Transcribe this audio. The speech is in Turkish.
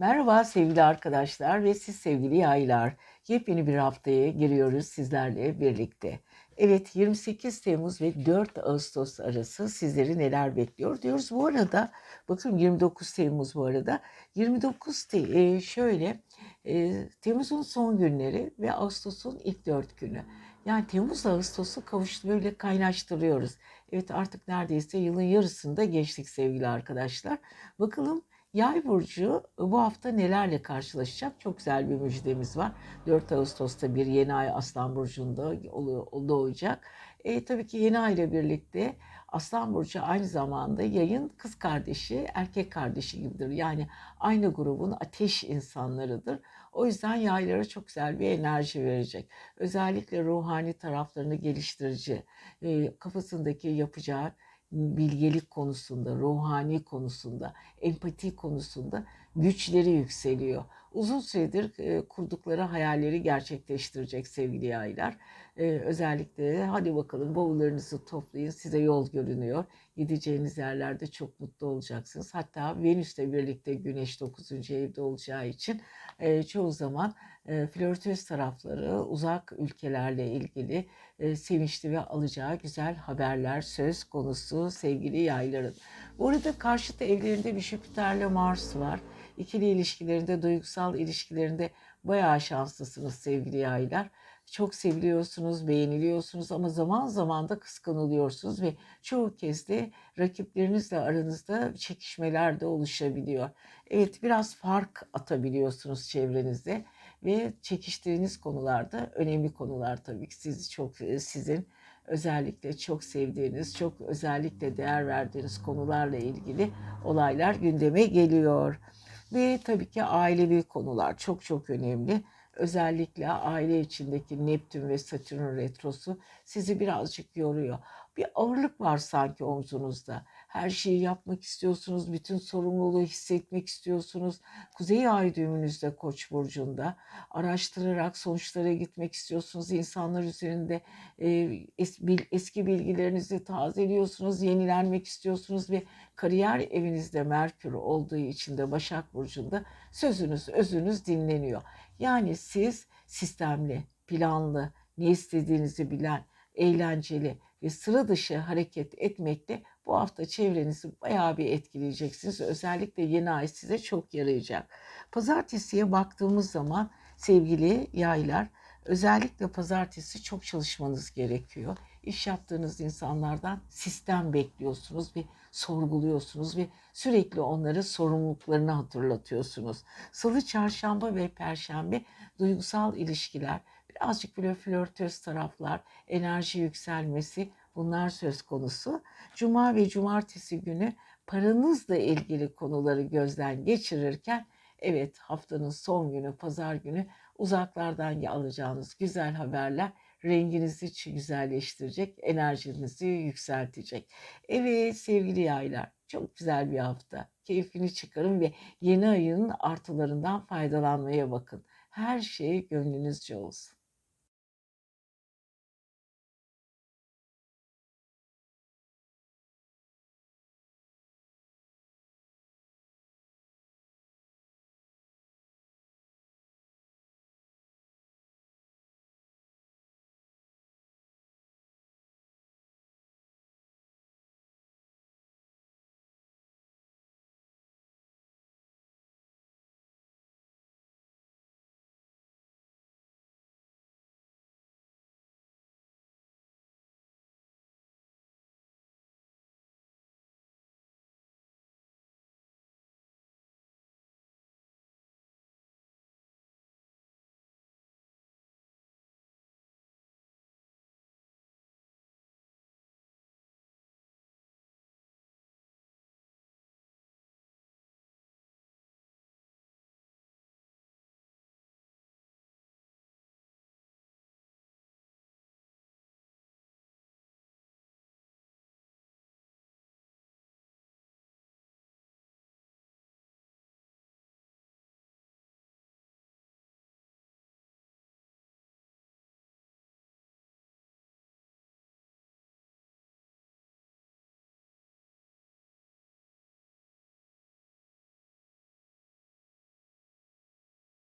Merhaba sevgili arkadaşlar ve siz sevgili yaylar. Yepyeni bir haftaya giriyoruz sizlerle birlikte. Evet 28 Temmuz ve 4 Ağustos arası sizleri neler bekliyor diyoruz. Bu arada bakın 29 Temmuz bu arada. 29 te, e, şöyle e, Temmuz'un son günleri ve Ağustos'un ilk 4 günü. Yani Temmuz Ağustos'u kavuştu böyle kaynaştırıyoruz. Evet artık neredeyse yılın yarısında geçtik sevgili arkadaşlar. Bakalım Yay burcu bu hafta nelerle karşılaşacak? Çok güzel bir müjdemiz var. 4 Ağustos'ta bir yeni ay Aslan burcunda doğacak. E, tabii ki yeni ay ile birlikte Aslan burcu aynı zamanda yayın kız kardeşi, erkek kardeşi gibidir. Yani aynı grubun ateş insanlarıdır. O yüzden yaylara çok güzel bir enerji verecek. Özellikle ruhani taraflarını geliştirici, e, kafasındaki yapacağı bilgelik konusunda, ruhani konusunda, empati konusunda güçleri yükseliyor. Uzun süredir e, kurdukları hayalleri gerçekleştirecek sevgili yaylar. E, özellikle hadi bakalım bavullarınızı toplayın size yol görünüyor. Gideceğiniz yerlerde çok mutlu olacaksınız. Hatta Venüs'le birlikte Güneş 9. evde olacağı için e, çoğu zaman e, flörtöz tarafları uzak ülkelerle ilgili e, sevinçli ve alacağı güzel haberler söz konusu sevgili yayların. Bu arada karşıt evlerinde bir Jüpiter'le Mars var. İkili ilişkilerinde, duygusal ilişkilerinde bayağı şanslısınız sevgili yaylar. Çok seviliyorsunuz, beğeniliyorsunuz ama zaman zaman da kıskanılıyorsunuz ve çoğu kez de rakiplerinizle aranızda çekişmeler de oluşabiliyor. Evet biraz fark atabiliyorsunuz çevrenizde ve çekiştiğiniz konularda önemli konular tabii ki sizi çok sizin özellikle çok sevdiğiniz, çok özellikle değer verdiğiniz konularla ilgili olaylar gündeme geliyor. Ve tabii ki ailevi konular çok çok önemli. Özellikle aile içindeki Neptün ve Satürn retrosu sizi birazcık yoruyor. Bir ağırlık var sanki omzunuzda. Her şeyi yapmak istiyorsunuz, bütün sorumluluğu hissetmek istiyorsunuz. Kuzey ay düğümünüzde Koç burcunda araştırarak sonuçlara gitmek istiyorsunuz. İnsanlar üzerinde e, es, bil, eski bilgilerinizi tazeliyorsunuz, yenilenmek istiyorsunuz ve kariyer evinizde Merkür olduğu için de Başak burcunda sözünüz, özünüz dinleniyor. Yani siz sistemli, planlı, ne istediğinizi bilen, eğlenceli ve sıra dışı hareket etmekle bu hafta çevrenizi bayağı bir etkileyeceksiniz. Özellikle yeni ay size çok yarayacak. Pazartesiye baktığımız zaman sevgili yaylar özellikle pazartesi çok çalışmanız gerekiyor. İş yaptığınız insanlardan sistem bekliyorsunuz ve sorguluyorsunuz ve sürekli onlara sorumluluklarını hatırlatıyorsunuz. Salı, çarşamba ve perşembe duygusal ilişkiler, birazcık böyle flörtöz taraflar, enerji yükselmesi bunlar söz konusu. Cuma ve cumartesi günü paranızla ilgili konuları gözden geçirirken evet haftanın son günü pazar günü uzaklardan alacağınız güzel haberler renginizi güzelleştirecek, enerjinizi yükseltecek. Evet sevgili yaylar çok güzel bir hafta. Keyfini çıkarın ve yeni ayın artılarından faydalanmaya bakın. Her şey gönlünüzce olsun.